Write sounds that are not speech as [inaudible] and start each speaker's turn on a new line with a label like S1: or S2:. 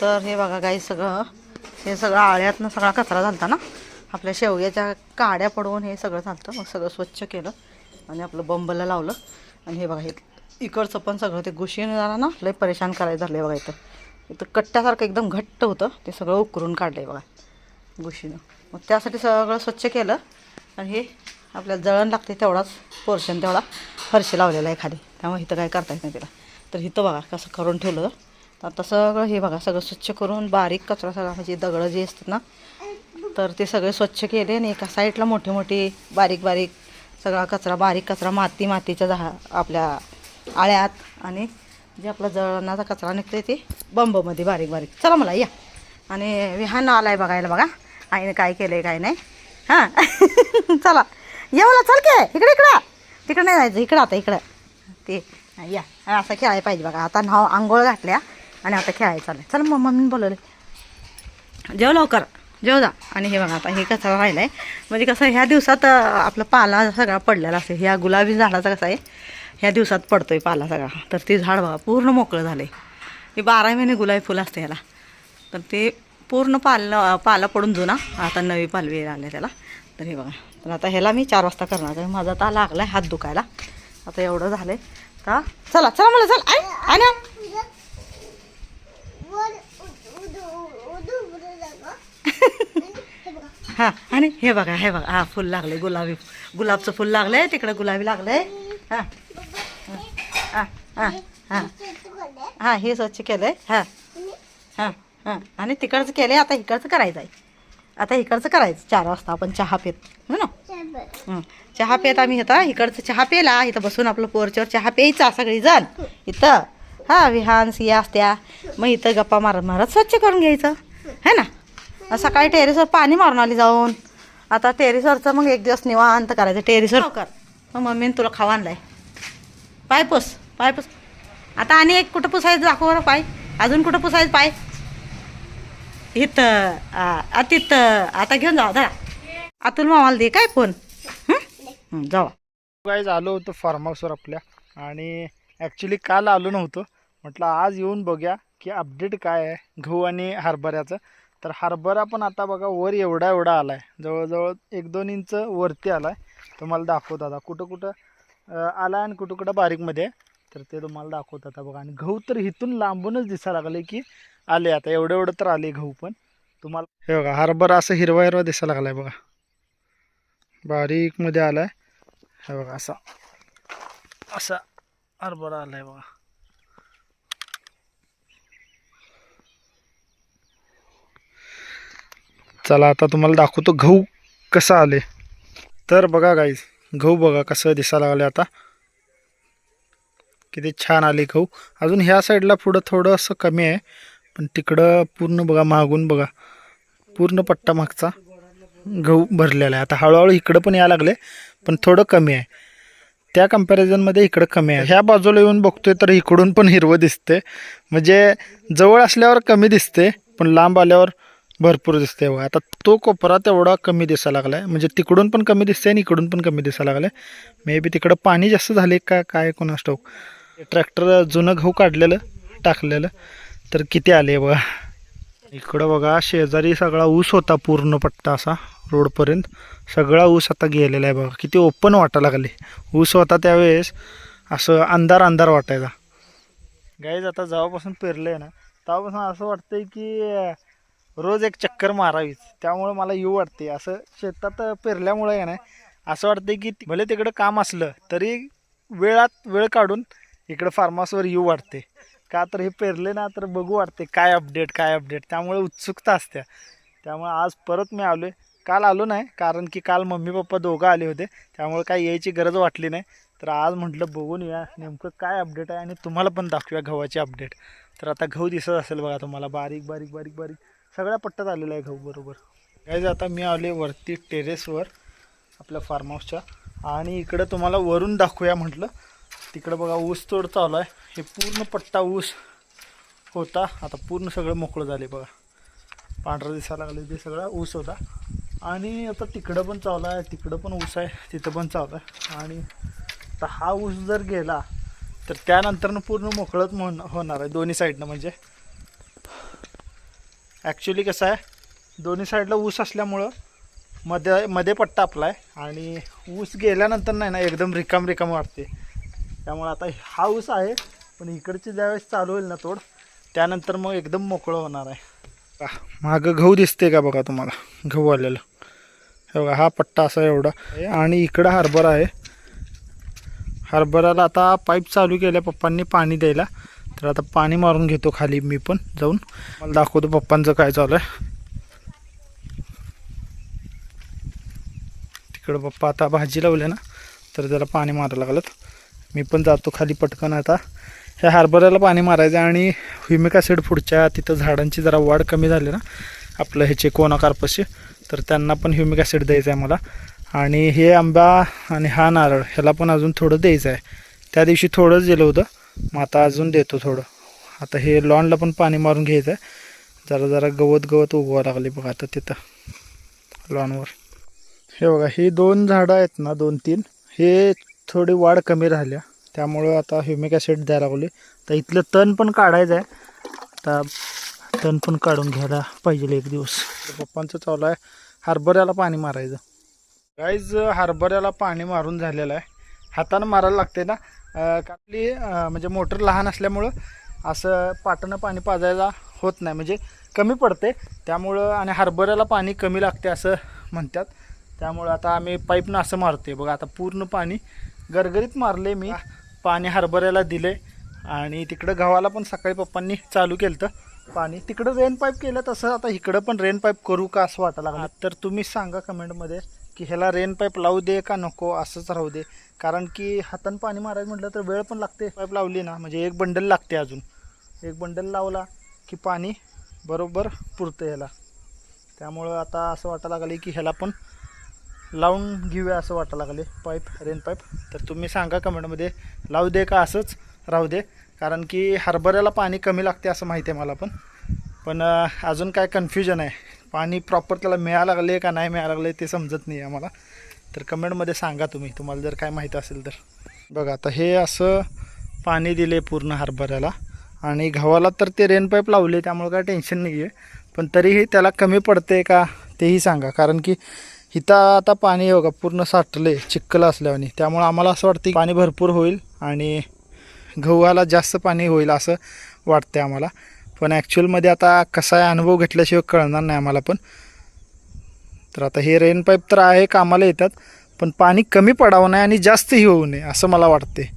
S1: तर हे बघा काही सगळं. हे सगळं आळ्यातनं सगळा कचरा झालता ना? आपल्या शेवग्याच्या काड्या पडवून हे सगळं झालतं. मग सगळं स्वच्छ केलं आणि आपलं बंबला लावलं. आणि हे बघा हे इकडचं पण सगळं ते गुशीनं झालं ना? लय परेशान करायचं झालं आहे बघा इथं. इथं कट्ट्यासारखं एकदम घट्ट होतं. ते सगळं उकरून काढलं बघा गुशीनं. मग त्यासाठी सगळं स्वच्छ केलं. आणि हे आपल्याला जळण लागते तेवढाच पोर्शन तेवढा फरशी लावलेला आहे खाली. त्यामुळे इथं काय करता येत नाही तिला. तर इथं बघा कसं करून ठेवलं. तर आता सगळं हे बघा सगळं स्वच्छ करून बारीक कचरा सगळा म्हणजे दगडं जे असतात ना तर ते सगळे स्वच्छ केले आणि एका साईडला मोठे मोठे बारीक बारीक सगळा कचरा बारीक कचरा माती मातीच्या झा आपल्या आळ्यात आणि जे आपला जळणाचा कचरा निघते ते बंबमध्ये बारीक बारीक. चला मला या. आणि विहान आलाय बघायला बघा. आईने काय केलंय काय नाही. हां. [laughs] चला. या मला चल के. इकडे इकडं. तिकडं नाही जायचं. इकडं आता इकडं. ते या. असं खेळायला पाहिजे बघा. आता नाव आंघोळ घातल्या. आणि आता खेळायचं चालेल चल मग मम्मीने बोलवले जेव लवकर. जेव जा. आणि हे बघा आता हे कसं व्हायला आहे म्हणजे कसं ह्या दिवसात आपला पाला सगळा पडलेला असेल ह्या गुलाबी झाडाचा कसा आहे ह्या दिवसात पडतोय पाला सगळा. तर ते झाड बघा पूर्ण मोकळं झालं आहे हे बारा महिने गुलाबी फुलं असते ह्याला. तर ते पूर्ण पालं पाला पडून जुना. आता नवी पालवी आले त्याला. तर हे बघा. तर आता ह्याला मी चार वाजता करणार आहे. माझा आता लागला आहे हात दुखायला. आता एवढं झालं आहे का चला चला मला चल. आणि आय ना हां आणि हे बघा हे बघा. हां फुल लागले गुलाबी. गुलाबचं फुल लागलंय तिकडं गुलाबी लागलंय. हां. हां हां हां. हां हे स्वच्छ केलंय. हां. हां हां. आणि तिकडचं केलंय आता इकडचं करायचं आहे. आता इकडचं करायचं चार वाजता आपण चहा पेत. हो ना? चहा पेत आम्ही इथं. इकडचं चहा पेला. इथं बसून आपलं पोरच्यावर चहा प्यायचा सगळीजण. इथं. हा विहान सिया असत्या. मग इथं गप्पा मारत मारत स्वच्छ करून घ्यायचं. है ना? सकाळी टेरेसवर पाणी मारून आली जाऊन. आता टेरेसवरचं मग एक दिवस निवांत करायचं. टेरेसवर कर. मग मम्मीने तुला खावा आणलाय. पाय पुस पाय पुस. आता आणि एक कुठं पुसायचं दाखव बरं पाय. अजून कुठं पुसायचं पाय? इथं तिथं. आता घेऊन जावा धरा. अतुल मामाला दे काय फोन? हं? हं, जावा.
S2: गाईज आलो होतो फार्म हाऊसवर आपल्या. आणि ॲक्च्युली काल आलो नव्हतो. म्हटलं आज येऊन बघूया की अपडेट काय आहे गहू आणि हरभऱ्याचं. तर हरभरा पण आता बघा वर एवढा एवढा आला आहे जवळजवळ एक दोन इंच वरती आला आहे तुम्हाला दाखवतो आता. कुठं कुठं अं, आला आणि कुठं कुठं बारीकमध्ये आहे. तर ते तुम्हाला दाखवत आता बघा. आणि गहू तर इथून लांबूनच दिसायला लागले की आले आता. एवढं एवढं तर आले गहू पण. तुम्हाला हे बघा हरभरा असं हिरवा हिरवा दिसायला लागलाय बघा. बारीकमध्ये आलाय. हे बघा असा असा हरभरा आलाय बघा. चला आता तुम्हाला दाखवतो गहू कसा आले. तर बघा गाईज गहू बघा कसं दिसायला लागले आता. किती छान आले गहू. अजून ह्या साईडला पुढं थोडं असं कमी आहे पण तिकडं पूर्ण बघा मागून बघा. पूर्ण पट्टा मागचा. गहू भरलेला आहे. आता हळूहळू इकडं पण यायला लागले पण थोडं कमी आहे. त्या कम्पॅरिझनमध्ये इकडं कमी आहे. ह्या बाजूला येऊन बघतोय तर इकडून पण हिरवं दिसते म्हणजे जवळ असल्यावर कमी दिसते पण लांब आल्यावर भरपूर दिसते बघा. आता तो कोपरा तेवढा कमी दिसायला लागला आहे म्हणजे तिकडून पण कमी दिसते आणि इकडून पण कमी दिसायला लागला आहे मे बी तिकडं पाणी जास्त झाले का काय कोणास ठाऊक ट्रॅक्टर जुनं गहू काढलेलं टाकलेलं. तर किती आले बघा. इकडं बघा शेजारी सगळा ऊस होता पूर्ण पट्टा असा रोडपर्यंत. सगळा ऊस आता गेलेला आहे बघा. किती ओपन वाटायला लागले. ऊस होता त्यावेळेस असं अंधार अंधार वाटायचा. गाईज आता जेव्हापासून पेरलं आहे ना तेव्हापासून असं वाटतंय की रोज एक चक्कर मारावीच. त्यामुळं मला येऊ वाटते. असं शेतात पेरल्यामुळं आहे ना असं वाटतंय की भले तिकडं काम असलं तरी वेळात वेळ काढून इकडं फार्मासवर येऊ वाटते. का तर हे पेरले ना तर बघू वाटते काय अपडेट काय अपडेट त्यामुळे उत्सुकता असते त्यामुळे आज परत मी आलो आहे काल आलो नाही कारण की काल मम्मी पप्पा दोघं आले होते. त्यामुळे काही यायची गरज वाटली नाही. तर आज म्हटलं बघून या नेमकं काय अपडेट आहे आणि तुम्हाला पण दाखवूया गव्हाची अपडेट तर आता गहू दिसत असेल बघा तुम्हाला बारीक बारीक बारीक बारीक. सगळ्या पट्ट्यात आलेला आहे गहू बरोबर. गाईज आता मी आले वरती टेरेसवर आपल्या फार्म हाऊसच्या आणि इकडं तुम्हाला वरून दाखवूया म्हटलं. तिकडं बघा ऊस तोड चालू आहे. हे पूर्ण पट्टा ऊस होता. आता पूर्ण सगळं मोकळं झाले बघा. पांढरं दिसायला लागले ते सगळा ऊस होता. आणि आता तिकडं पण चावला आहे तिकडं पण ऊस आहे तिथं पण चालू आहे. आणि तर हा ऊस जर गेला तर त्यानंतरनं पूर्ण मोकळंच म्हण होणार आहे दोन्ही साईडनं म्हणजे. ॲक्च्युली कसं आहे दोन्ही साईडला ऊस असल्यामुळं मध्ये मध्ये पट्टा आपला आहे आणि ऊस गेल्यानंतर नाही ना एकदम रिकाम रिकाम वाटते त्यामुळे आता हा ऊस आहे पण इकडची ज्यावेळेस चालू होईल ना तोड त्यानंतर मग एकदम मोकळं होणार आहे. मागं गहू दिसते का बघा तुम्हाला? गहू आलेलं. हे बघा हा पट्टा असा एवढा आणि इकडं हरभरा आहे. हरभऱ्याला आता पाईप चालू केल्या पप्पांनी पाणी द्यायला. तर आता पाणी मारून घेतो खाली मी पण जाऊन. मला दाखवतो पप्पांचं काय चालू आहे. तिकडं पप्पा आता भाजी लावले ना तर त्याला पाणी मारायला लागलं मी पण जातो खाली पटकन आता. ह्या हरभऱ्याला पाणी मारायचं आणि ह्युमिक ॲसिड पुढच्या तिथं झाडांची जरा वाढ कमी झाली ना आपलं ह्याचे कोणाकारपाशी तर त्यांना पण ह्युमिक ॲसिड द्यायचं आहे मला. आणि हे आंबा आणि हा नारळ ह्याला पण अजून थोडं द्यायचं आहे. त्या दिवशी थोडंच दिलं होतं मग आता अजून देतो थोडं. आता हे लॉनला पण पाणी मारून घ्यायचं आहे. जरा जरा गवत गवत उगवा लागले बघा आता तिथं लॉनवर. हे बघा ही दोन झाडं आहेत ना दोन तीन हे थोडी वाढ कमी राहिल्या. त्यामुळं आता ह्युमिक ॲसिड द्यायला लागले तर इथलं तण पण काढायचं आहे. आता तण पण काढून घ्यायला पाहिजे एक दिवस. पप्पांचं चालू आहे. हरभऱ्याला पाणी मारायचं. गाईज हरभऱ्याला पाणी मारून झालेलं आहे. हातानं मारायला लागते ना? आपली म्हणजे मोटर लहान असल्यामुळं असं पाटानं पाणी पाजायला होत नाही. म्हणजे कमी पडते त्यामुळं आणि हरभऱ्याला पाणी कमी लागते असं म्हणतात. त्यामुळं आता आम्ही पाईपनं असं मारते बघा आता पूर्ण पाणी गरगरीत मारले मी. पाणी हरभऱ्याला दिले आणि तिकडं गव्हाला पण सकाळी पप्पांनी चालू केलं तर पाणी. तिकडं रेन पाईप केलं तसं आता इकडं पण रेन पाईप करू का असं वाटायला लागलं. तर तुम्ही सांगा कमेंटमध्ये की ह्याला रेन पाईप लावू दे का नको असंच राहू दे. कारण की हातानं पाणी मारायचं म्हटलं तर वेळ पण लागते. पाईप लावली ना म्हणजे एक बंडल लागते अजून. एक बंडल लावला की पाणी बरोबर पुरतं ह्याला. त्यामुळं आता असं वाटायला लागले की ह्याला पण लावून घेऊया असं वाटायला लागले पाईप रेन पाईप तर तुम्ही सांगा कमेंटमध्ये लावू दे का असंच राहू दे. कारण की हरभऱ्याला पाणी कमी लागते असं माहिती आहे मला पण. पण अजून काय कन्फ्युजन आहे. पाणी प्रॉपर त्याला मिळायला लागले का नाही मिळायला लागले ते समजत नाही आम्हाला. तर कमेंटमध्ये सांगा तुम्ही. तुम्हाला जर काय माहीत असेल तर. बघा आता हे असं पाणी दिले पूर्ण हरभऱ्याला. आणि गव्हाला तर ते रेन पाईप लावले त्यामुळे काय टेन्शन नाही आहे पण तरीही त्याला कमी पडते का तेही सांगा. कारण की इथं आता पाणी बघा पूर्ण साठले चिखल असल्याने त्यामुळे आम्हाला असं वाटतं की पाणी भरपूर होईल आणि गव्हाला जास्त पाणी होईल असं वाटतं आम्हाला. पण ॲक्च्युअलमध्ये आता कसा आहे अनुभव घेतल्याशिवाय कळणार नाही आम्हाला पण. तर आता हे रेन पाईप तर आहे कामाला येतात पण पाणी कमी पडावं नाही आणि जास्तही होऊ नये असं मला वाटते